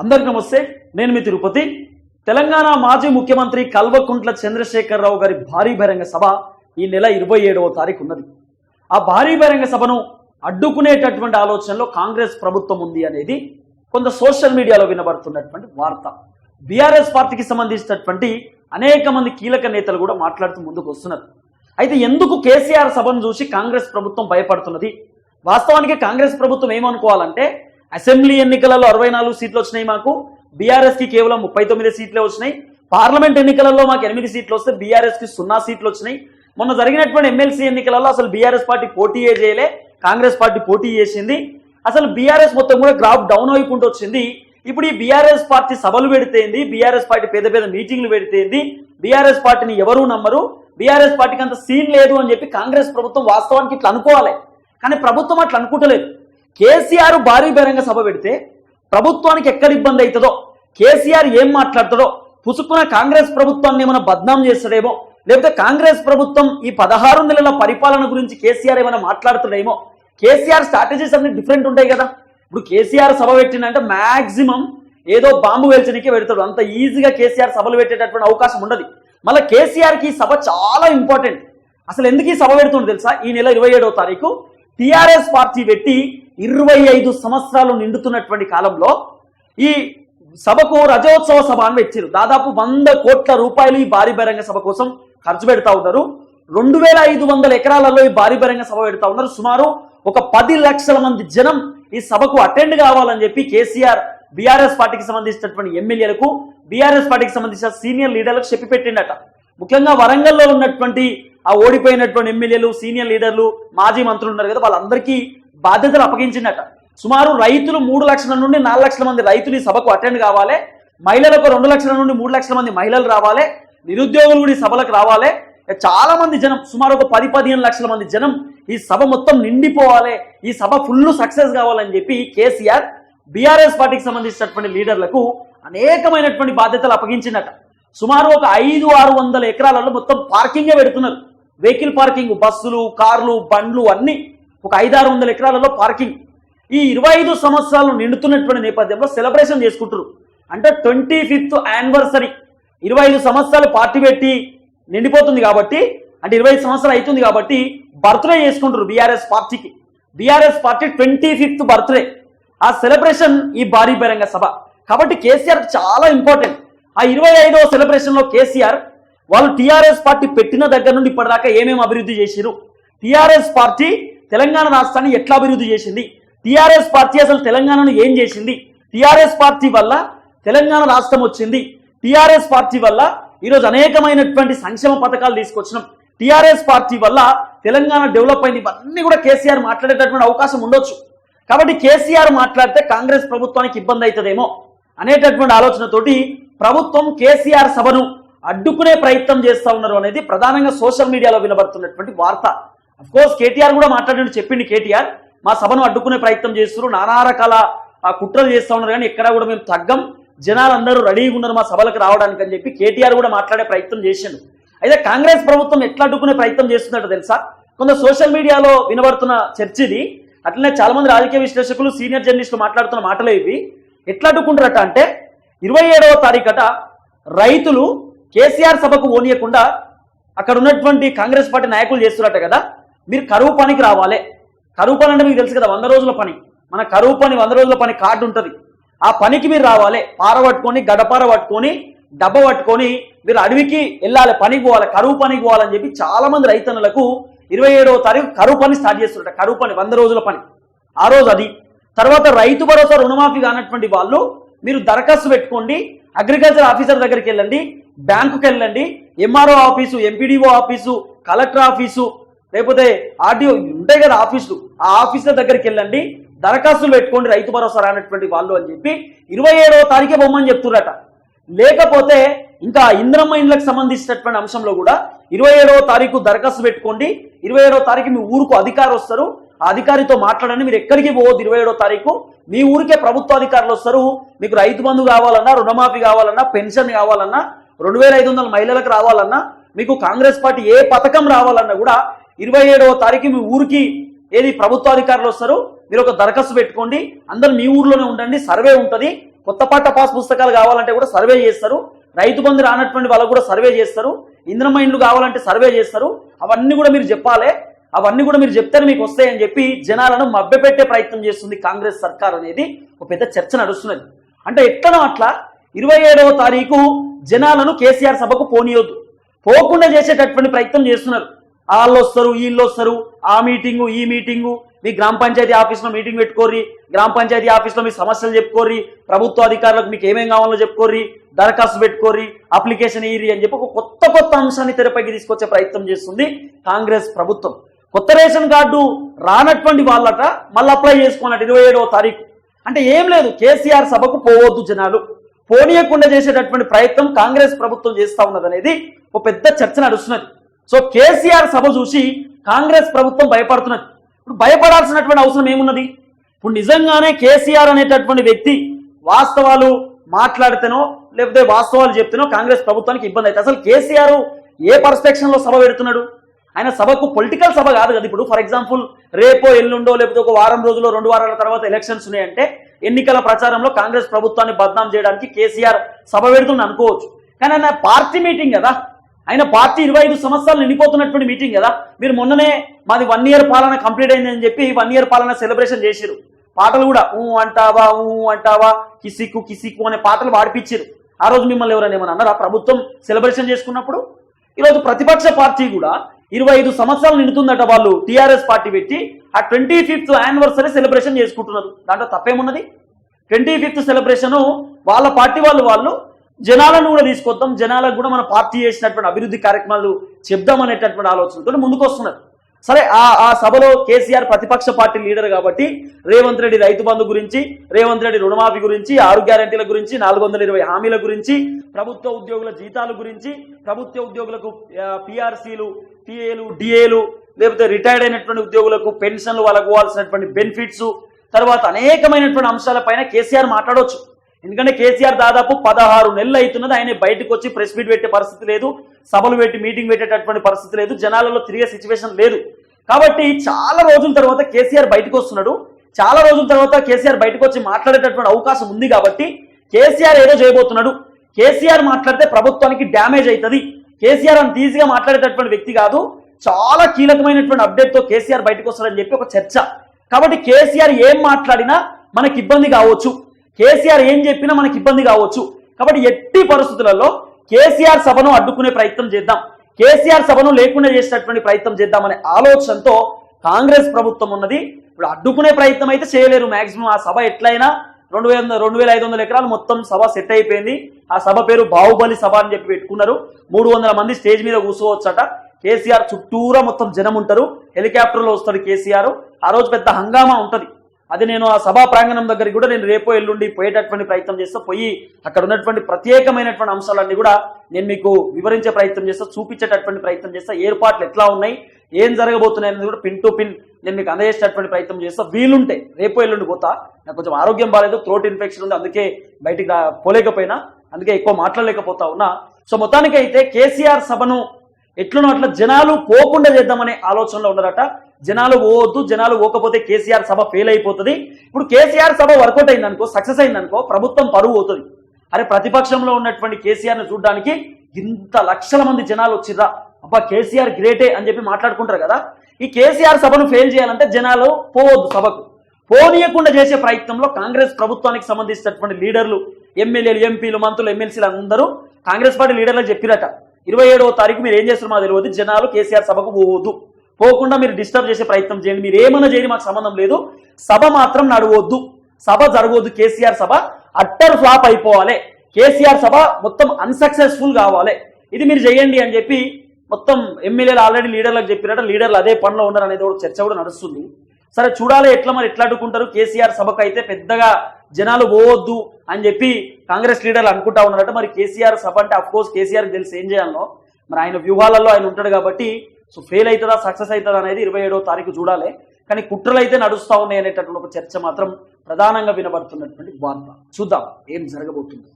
అందరికి నమస్తే నేను మీ తిరుపతి. తెలంగాణ మాజీ ముఖ్యమంత్రి కల్వకుంట్ల చంద్రశేఖరరావు గారి భారీ బహిరంగ సభ ఈ నెల ఇరవై ఏడవ తారీఖు ఉన్నది. ఆ భారీ బహిరంగ సభను అడ్డుకునేటటువంటి ఆలోచనలో కాంగ్రెస్ ప్రభుత్వం ఉంది అనేది కొంత సోషల్ మీడియాలో వినబడుతున్నటువంటి వార్త. బీఆర్ఎస్ పార్టీకి సంబంధించినటువంటి అనేక మంది కీలక నేతలు కూడా మాట్లాడుతూ ముందుకు వస్తున్నారు. అయితే ఎందుకు కేసీఆర్ సభను చూసి కాంగ్రెస్ ప్రభుత్వం భయపడుతున్నది? వాస్తవానికి కాంగ్రెస్ ప్రభుత్వం ఏమనుకోవాలంటే అసెంబ్లీ ఎన్నికలలో అరవై నాలుగు సీట్లు వచ్చినాయి మాకు. బీఆర్ఎస్కి కేవలం ముప్పై తొమ్మిది సీట్లే వచ్చినాయి. పార్లమెంట్ ఎన్నికలలో మాకు ఎనిమిది సీట్లు వస్తే బీఆర్ఎస్కి సున్నా సీట్లు వచ్చినాయి. మొన్న జరిగినటువంటి ఎమ్మెల్సీ ఎన్నికలలో అసలు బీఆర్ఎస్ పార్టీ పోటీయే చేయలే కాంగ్రెస్ పార్టీ పోటీ చేసింది. అసలు బీఆర్ఎస్ మొత్తం కూడా గ్రాఫ్ డౌన్ అయిపోతూ వచ్చింది. ఇప్పుడు ఈ బీఆర్ఎస్ పార్టీ సభలు పెడితేంది బీఆర్ఎస్ పార్టీ పెద్ద పెద్ద మీటింగ్లు పెడితేంది బీఆర్ఎస్ పార్టీని ఎవరూ నమ్మరు బీఆర్ఎస్ పార్టీకి అంత సీన్ లేదు అని చెప్పి కాంగ్రెస్ ప్రభుత్వం వాస్తవానికి ఇట్లా అనుకోవాలి. కానీ ప్రభుత్వం అట్లా అనుకుంటలేదు. కేసీఆర్ భారీ బహిరంగ సభ పెడితే ప్రభుత్వానికి ఎక్కడ ఇబ్బంది అవుతుందో కేసీఆర్ ఏం మాట్లాడతాడో పుసుకున్న కాంగ్రెస్ ప్రభుత్వాన్ని ఏమైనా బద్నాం చేస్తాడేమో లేకపోతే కాంగ్రెస్ ప్రభుత్వం ఈ పదహారు నెలల పరిపాలన గురించి కేసీఆర్ ఏమైనా మాట్లాడుతాడేమో కేసీఆర్ స్ట్రాటజీస్ అన్ని డిఫరెంట్ ఉంటాయి కదా. ఇప్పుడు కేసీఆర్ సభ పెట్టిందంటే మాక్సిమం ఏదో బాంబు వేల్చనికే పెడతాడు. అంత ఈజీగా కేసీఆర్ సభలు పెట్టేటటువంటి అవకాశం ఉండదు. మళ్ళీ కేసీఆర్కి ఈ సభ చాలా ఇంపార్టెంట్ అసలు ఎందుకు ఈ సభ పెడుతుండో తెలుసా? ఈ నెల ఇరవై ఏడవ తారీఖు టీఆర్ఎస్ పార్టీ పెట్టి ఇరవై ఐదు సంవత్సరాలు నిండుతున్నటువంటి కాలంలో ఈ సభకు రజోత్సవ సభ అని వచ్చారు దాదాపు వంద కోట్ల రూపాయలు ఈ భారీ బహిరంగ సభ కోసం ఖర్చు పెడతా ఉన్నారు. రెండు వేల ఐదు వందల ఎకరాలలో ఈ భారీ బహిరంగ సభ పెడతా ఉన్నారు. సుమారు ఒక పది లక్షల మంది జనం ఈ సభకు అటెండ్ కావాలని చెప్పి కేసీఆర్ బీఆర్ఎస్ పార్టీకి సంబంధించినటువంటి ఎమ్మెల్యేలకు బీఆర్ఎస్ పార్టీకి సంబంధించిన సీనియర్ లీడర్లకు చెప్పి పెట్టిండట. ముఖ్యంగా వరంగల్లో ఉన్నటువంటి ఆ ఓడిపోయినటువంటి ఎమ్మెల్యేలు సీనియర్ లీడర్లు మాజీ మంత్రులు ఉన్నారు కదా వాళ్ళందరికీ బాధ్యతలు అప్పగించిందట. సుమారు రైతులు మూడు లక్షల నుండి నాలుగు లక్షల మంది రైతులు ఈ సభకు అటెండ్ కావాలి. మహిళలకు రెండు లక్షల నుండి మూడు లక్షల మంది మహిళలు రావాలి. నిరుద్యోగులు కూడా ఈ సభలకు రావాలి. చాలా మంది జనం సుమారు ఒక పది పదిహేను లక్షల మంది జనం ఈ సభ మొత్తం నిండిపోవాలి. ఈ సభ ఫుల్ సక్సెస్ కావాలని చెప్పి కేసీఆర్ బీఆర్ఎస్ పార్టీకి సంబంధించినటువంటి లీడర్లకు అనేకమైనటువంటి బాధ్యతలు అప్పగించిందట. సుమారు ఒక ఐదు ఆరు వందల ఎకరాలలో మొత్తం పార్కింగే పెడుతున్నారు. వెహికల్ పార్కింగ్ బస్సులు కార్లు బండ్లు అన్నీ ఒక ఐదు ఆరు వందల ఎకరాలలో పార్కింగ్. ఈ ఇరవై ఐదు సంవత్సరాలు నిండుతున్నటువంటి నేపథ్యంలో సెలబ్రేషన్ చేసుకుంటారు అంటే ట్వంటీ ఫిఫ్త్ యానివర్సరీ. ఇరవై ఐదు సంవత్సరాలు పార్టీ పెట్టి నిండిపోతుంది కాబట్టి అంటే ఇరవై ఐదు సంవత్సరాలు అవుతుంది కాబట్టి బర్త్డే చేసుకుంటారు బీఆర్ఎస్ పార్టీకి. BRS party twenty fifth birthday. ఆ సెలబ్రేషన్ ఈ భారీ బహిరంగ సభ. కాబట్టి కేసీఆర్ చాలా ఇంపార్టెంట్. ఆ ఇరవై ఐదవ సెలబ్రేషన్లో కేసీఆర్ వాళ్ళు టీఆర్ఎస్ పార్టీ పెట్టిన దగ్గర నుండి ఇప్పటిదాకా ఏమేమి అభివృద్ధి చేసిరు టీఆర్ఎస్ పార్టీ తెలంగాణ రాష్ట్రాన్ని ఎట్లా అభివృద్ధి చేసింది? టీఆర్ఎస్ పార్టీ అసలు తెలంగాణను ఏం చేసింది? టీఆర్ఎస్ పార్టీ వల్ల తెలంగాణ రాష్ట్రం వచ్చింది. టీఆర్ఎస్ పార్టీ వల్ల ఈరోజు అనేకమైనటువంటి సంక్షేమ పథకాలు తీసుకొచ్చినాం. టీఆర్ఎస్ పార్టీ వల్ల తెలంగాణ డెవలప్ అయింది. ఇవన్నీ కూడా కేసీఆర్ మాట్లాడేటటువంటి అవకాశం ఉండొచ్చు. కాబట్టి కేసీఆర్ మాట్లాడితే కాంగ్రెస్ ప్రభుత్వానికి ఇబ్బంది అవుతుందేమో అనేటటువంటి ఆలోచనతోటి ప్రభుత్వం కేసీఆర్ సభను అడ్డుకునే ప్రయత్నం చేస్తా ఉన్నారు అనేది ప్రధానంగా సోషల్ మీడియాలో వినబడుతున్నటువంటి వార్త. కోర్స్ కేటీఆర్ కూడా మాట్లాడినట్టు చెప్పింది కేటీఆర్. మా సభను అడ్డుకునే ప్రయత్నం చేస్తున్నారు. నానా రకాల ఆ కుట్రలు చేస్తా ఉన్నారు. కానీ ఎక్కడా కూడా మేము తగ్గం. జనాలందరూ రెడీగా ఉన్నారు మా సభలకు రావడానికి అని చెప్పి కేటీఆర్ కూడా మాట్లాడే ప్రయత్నం చేసిండు. అయితే కాంగ్రెస్ ప్రభుత్వం ఎట్లా అడ్డుకునే ప్రయత్నం చేస్తుందంట తెలుసా? కొంత సోషల్ మీడియాలో వినబడుతున్న చర్చ ఇది అట్లనే చాలా మంది రాజకీయ విశ్లేషకులు సీనియర్ జర్నలిస్టులు మాట్లాడుతున్న మాటలే ఇవి. ఎట్లా అడ్డుకుంటారట అంటే ఇరవై ఏడవ తారీఖట రైతులు కేసీఆర్ సభకు ఓనియకుండా అక్కడ ఉన్నటువంటి కాంగ్రెస్ పార్టీ నాయకులు చేస్తున్నట్ట కదా? మీరు కరువు పనికి రావాలి. కరువు పని అంటే మీకు తెలుసు కదా వంద రోజుల పని. మన కరువు పని వంద రోజుల పని కార్డు ఉంటుంది. ఆ పనికి మీరు రావాలి. పార పట్టుకొని గడపార పట్టుకొని డబ్బ పట్టుకొని మీరు అడవికి వెళ్ళాలి పనికి పోవాలి కరువు పనికి పోవాలని చెప్పి చాలా మంది రైతన్నులకు ఇరవై ఏడవ తారీఖు కరువు పని స్టార్ట్ చేస్తుంట కరువు పని వంద రోజుల పని. ఆ రోజు అది. తర్వాత రైతు భరోసా రుణమాఫీ కానటువంటి వాళ్ళు మీరు దరఖాస్తు పెట్టుకోండి. అగ్రికల్చర్ ఆఫీసర్ దగ్గరికి వెళ్ళండి. బ్యాంకుకి వెళ్ళండి. MRO office MPDO office collector office లేకపోతే ఆర్డీఓ ఉంటాయి కదా ఆఫీసులు. ఆ ఆఫీసుల దగ్గరికి వెళ్ళండి. దరఖాస్తులు పెట్టుకోండి రైతు భరోసా రానటువంటి వాళ్ళు అని చెప్పి ఇరవై ఏడవ తారీఖే బొమ్మని చెప్తున్నారట. లేకపోతే ఇంకా ఇంద్రమ్మ ఇండ్లకు సంబంధించినటువంటి అంశంలో కూడా ఇరవై ఏడవ తారీఖు దరఖాస్తు పెట్టుకోండి. ఇరవై ఏడవ తారీఖు మీ ఊరుకు అధికారులు వస్తారు. ఆ అధికారితో మాట్లాడండి. మీరు ఎక్కడికి పోవద్దు ఇరవై ఏడవ తారీఖు. మీ ఊరికే ప్రభుత్వ అధికారులు వస్తారు. మీకు రైతు బంధు కావాలన్నా రుణమాఫీ కావాలన్నా పెన్షన్ కావాలన్నా రెండు వేల ఐదు వందల మహిళలకు రావాలన్నా మీకు కాంగ్రెస్ పార్టీ ఏ పథకం రావాలన్నా కూడా ఇరవై ఏడవ తారీఖు మీ ఊరికి ఏది ప్రభుత్వ అధికారులు వస్తారు మీరు ఒక దరఖాస్తు పెట్టుకోండి. అందరు మీ ఊర్లోనే ఉండండి. సర్వే ఉంటుంది. కొత్త పాట పాస్ పుస్తకాలు కావాలంటే కూడా సర్వే చేస్తారు. రైతు బంధు రానటువంటి వాళ్ళకు కూడా సర్వే చేస్తారు. ఇంద్రమ ఇండ్లు కావాలంటే సర్వే చేస్తారు. అవన్నీ కూడా మీరు చెప్పాలి. అవన్నీ కూడా మీరు చెప్తేనే మీకు వస్తాయని చెప్పి జనాలను మభ్యపెట్టే ప్రయత్నం చేస్తుంది కాంగ్రెస్ సర్కార్ అనేది. ఒక పెద్ద చర్చ నడుస్తున్నది. అంటే ఎట్లనో అట్లా ఇరవై ఏడవ తారీఖు జనాలను కేసీఆర్ సభకు పోనీయొద్దు. పోకుండా చేసేటటువంటి ప్రయత్నం చేస్తున్నారు. వాళ్ళు వస్తారు వీళ్ళు వస్తారు ఆ మీటింగు ఈ మీటింగు. మీ గ్రామ పంచాయతీ ఆఫీస్లో మీటింగ్ పెట్టుకోర్రి గ్రామ పంచాయతీ ఆఫీస్లో మీ సమస్యలు చెప్పుకోర్రి ప్రభుత్వ అధికారులకు మీకు ఏమేం కావాలో చెప్పుకోర్రి దరఖాస్తు పెట్టుకోర్రి అప్లికేషన్ ఇయ్యి అని చెప్పి ఒక కొత్త కొత్త అంశాన్ని తెరపైకి తీసుకొచ్చే ప్రయత్నం చేస్తుంది కాంగ్రెస్ ప్రభుత్వం. కొత్త రేషన్ కార్డు రానటువంటి వాళ్ళట మళ్ళీ అప్లై చేసుకున్నట్టు ఇరవై ఏడవ తారీఖు. అంటే ఏం లేదు కేసీఆర్ సభకు పోవద్దు జనాలు. పోనీయకుండా చేసేటటువంటి ప్రయత్నం కాంగ్రెస్ ప్రభుత్వం చేస్తా ఉన్నది అనేది ఒక పెద్ద చర్చ నడుస్తున్నది. సో కేసీఆర్ సభ చూసి కాంగ్రెస్ ప్రభుత్వం భయపడుతున్నది. ఇప్పుడు భయపడాల్సినటువంటి అవసరం ఏమున్నది? ఇప్పుడు నిజంగానే కేసీఆర్ అనేటటువంటి వ్యక్తి వాస్తవాలు మాట్లాడితేనో లేకపోతే వాస్తవాలు చెప్తేనో కాంగ్రెస్ ప్రభుత్వానికి ఇబ్బంది అవుతుంది అసలు కేసీఆర్ ఏ పర్స్పెక్షన్లో సభ పెడుతున్నాడు? ఆయన సభకు పొలిటికల్ సభ కాదు కదా ఇప్పుడు. ఫర్ ఎగ్జాంపుల్ రేపో ఎల్లుండో లేకపోతే ఒక వారం రోజుల్లో రెండు వారాల తర్వాత ఎలక్షన్స్ ఉన్నాయంటే ఎన్నికల ప్రచారంలో కాంగ్రెస్ ప్రభుత్వాన్ని బద్నాం చేయడానికి కేసీఆర్ సభ పెడుతుంది అనుకోవచ్చు. కానీ ఆయన పార్టీ మీటింగ్ కదా. ఆయన పార్టీ ఇరవై ఐదు సంవత్సరాలు నిండిపోతున్నటువంటి మీటింగ్ కదా. మీరు మొన్ననే మాది వన్ ఇయర్ పాలన కంప్లీట్ అయిందని చెప్పి వన్ ఇయర్ పాలన సెలబ్రేషన్ చేసిరు పాటలు కూడా ఊ అంటావా ఊ అంటావా కిసిక్కు కిసిక్కు అనే పాటలు పాడిపించారు ఆ రోజు మిమ్మల్ని ఎవరైనా ఏమన్నా అన్నారా? ప్రభుత్వం సెలబ్రేషన్ చేసుకున్నప్పుడు? ఈరోజు ప్రతిపక్ష పార్టీ కూడా ఇరవై ఐదు సంవత్సరాలు నిండుతుందట వాళ్ళు టీఆర్ఎస్ పార్టీ పెట్టి ఆ ట్వంటీ ఫిఫ్త్ యానివర్సరీ సెలబ్రేషన్ చేసుకుంటున్నారు. దాంట్లో తప్పేమున్నది? ట్వంటీ ఫిఫ్త్ సెలబ్రేషన్ వాళ్ళ పార్టీ వాళ్ళు వాళ్ళు జనాలను కూడా తీసుకొద్దాం జనాలకు కూడా మన పార్టీ చేసినటువంటి అభివృద్ధి కార్యక్రమాలు చెప్దాం అనేటటువంటి ఆలోచనతో ముందుకు వస్తున్నారు. సరే ఆ ఆ సభలో కేసీఆర్ ప్రతిపక్ష పార్టీ లీడర్ కాబట్టి రేవంత్ రెడ్డి రైతు బంధు గురించి రేవంత్ రెడ్డి రుణమాఫీ గురించి ఆరు గ్యారంటీల గురించి నాలుగు వందల ఇరవై హామీల గురించి ప్రభుత్వ ఉద్యోగుల జీతాల గురించి ప్రభుత్వ ఉద్యోగులకు పిఆర్సీలు టీఏలు డిఏలు లేకపోతే రిటైర్డ్ అయినటువంటి ఉద్యోగులకు పెన్షన్లు వాళ్ళకు పోవాల్సినటువంటి బెనిఫిట్స్ తర్వాత అనేకమైనటువంటి అంశాలపైన కేసీఆర్ మాట్లాడవచ్చు ఎందుకంటే కేసీఆర్ దాదాపు పదహారు నెలలు అవుతున్నది. ఆయన బయటకు వచ్చి ప్రెస్ మీట్ పెట్టే పరిస్థితి లేదు. సభలు పెట్టి మీటింగ్ పెట్టేటటువంటి పరిస్థితి లేదు. జనాలలో తిరిగే సిచ్యువేషన్ లేదు. కాబట్టి చాలా రోజుల తర్వాత కేసీఆర్ బయటకు వస్తున్నాడు. చాలా రోజుల తర్వాత కేసీఆర్ బయటకు వచ్చి మాట్లాడేటటువంటి అవకాశం ఉంది కాబట్టి కేసీఆర్ ఏదో చేయబోతున్నాడు. కేసీఆర్ మాట్లాడితే ప్రభుత్వానికి డ్యామేజ్ అవుతుంది. కేసీఆర్ అంత ఈజీగా మాట్లాడేటటువంటి వ్యక్తి కాదు. చాలా కీలకమైనటువంటి అప్డేట్తో కేసీఆర్ బయటకు వస్తాడని చెప్పి ఒక చర్చ. కాబట్టి కేసీఆర్ ఏం మాట్లాడినా మనకి ఇబ్బంది కావచ్చు. కేసీఆర్ ఏం చెప్పినా మనకి ఇబ్బంది కావచ్చు. కాబట్టి ఎట్టి పరిస్థితులలో కేసీఆర్ సభను అడ్డుకునే ప్రయత్నం చేద్దాం. కేసీఆర్ సభను లేకుండా చేసేటటువంటి ప్రయత్నం చేద్దామనే ఆలోచనతో కాంగ్రెస్ ప్రభుత్వం ఉన్నది. ఇప్పుడు అడ్డుకునే ప్రయత్నం అయితే చేయలేరు. మాక్సిమం ఆ సభ ఎట్లయినా రెండు వేల రెండు వేల ఐదు వందల ఎకరాలు మొత్తం సభ సెట్ అయిపోయింది. ఆ సభ పేరు బాహుబలి సభ అని చెప్పి పెట్టుకున్నారు. మూడు వందల మంది స్టేజ్ మీద కూర్చోవచ్చట. కేసీఆర్ చుట్టూరా మొత్తం జనం ఉంటారు. హెలికాప్టర్లో వస్తాడు కేసీఆర్. ఆ రోజు పెద్ద హంగామా ఉంటుంది. అది నేను ఆ సభా ప్రాంగణం దగ్గరికి కూడా నేను రేపో ఎల్లుండి పోయేటటువంటి ప్రయత్నం చేస్తా. పోయి అక్కడ ఉన్నటువంటి ప్రత్యేకమైనటువంటి అంశాలన్నీ కూడా నేను మీకు వివరించే ప్రయత్నం చేస్తా చూపించేటటువంటి ప్రయత్నం చేస్తా. ఏర్పాట్లు ఎట్లా ఉన్నాయి ఏం జరగబోతున్నాయి అనేది కూడా పిన్ టు పిన్ నేను మీకు అందజేసేటటువంటి ప్రయత్నం చేస్తా. వీలుంటే రేపో ఎల్లుండి పోతా. నాకు కొంచెం ఆరోగ్యం బాగాలేదు థ్రోట్ ఇన్ఫెక్షన్ ఉంది అందుకే బయటికి పోలేకపోయినా అందుకే ఎక్కువ మాట్లాడలేకపోతా ఉన్నా. సో మొత్తానికి అయితే కేసీఆర్ సభను ఎట్లనో అట్లా జనాలు పోకుండా చేద్దామనే ఆలోచనలో ఉన్నారట. జనాలు పోవద్దు జనాలు పోకపోతే కేసీఆర్ సభ ఫెయిల్ అయిపోతుంది. ఇప్పుడు కేసీఆర్ సభ వర్కౌట్ అయిందనుకో సక్సెస్ అయిందనుకో ప్రభుత్వం పరువు అవుతుంది అరే ప్రతిపక్షంలో ఉన్నటువంటి కేసీఆర్ చూడడానికి ఇంత లక్షల మంది జనాలు వచ్చిర్రా. అబ్బా కేసీఆర్ గ్రేటే అని చెప్పి మాట్లాడుకుంటారు కదా. ఈ కేసీఆర్ సభను ఫెయిల్ చేయాలంటే జనాలు పోవద్దు సభకు. పోనీయకుండా చేసే ప్రయత్నంలో కాంగ్రెస్ ప్రభుత్వానికి సంబంధించినటువంటి లీడర్లు ఎమ్మెల్యేలు ఎంపీలు మంత్రులు ఎమ్మెల్సీలు అందరూ కాంగ్రెస్ పార్టీ లీడర్లకు చెప్పిరట. ఇరవై ఏడవ తారీఖు మీరు ఏం చేస్తున్నారు మా తెలియదు. జనాలు కేసీఆర్ సభకు పోవద్దు. పోకుండా మీరు డిస్టర్బ్ చేసే ప్రయత్నం చేయండి. మీరు ఏమన్నా చేయండి మాకు సంబంధం లేదు. సభ మాత్రం నడవద్దు. సభ జరగవద్దు. కేసీఆర్ సభ అట్టర్ ఫ్లాప్ అయిపోవాలి. కేసీఆర్ సభ మొత్తం అన్సక్సెస్ఫుల్ కావాలి. ఇది మీరు చేయండి అని చెప్పి మొత్తం ఎమ్మెల్యేలు ఆల్రెడీ లీడర్లకు చెప్పినట్టు లీడర్లు అదే పనిలో ఉన్నారు అనేది కూడా చర్చ కూడా నడుస్తుంది. సరే చూడాలి ఎట్లా మరి ఎట్లా అడ్డుకుంటారు. కేసీఆర్ సభకు అయితే పెద్దగా జనాలు పోవద్దు అని చెప్పి కాంగ్రెస్ లీడర్లు అనుకుంటా ఉన్నారట. మరి కేసీఆర్ సభ అంటే అఫ్కోర్స్ కేసీఆర్ తెలిసి ఏం చేయాలో మరి ఆయన వ్యూహాలలో ఆయన ఉంటాడు కాబట్టి సో ఫెయిల్ అవుతుందా సక్సెస్ అవుతుందా అనేది ఇరవై ఏడవ తారీఖు చూడాలి. కానీ కుట్రలు అయితే నడుస్తూ ఉన్నాయి అనేటటువంటి ఒక చర్చ మాత్రం ప్రధానంగా వినబడుతున్నటువంటి వార్త. చూద్దాం ఏం జరగబోతుంది.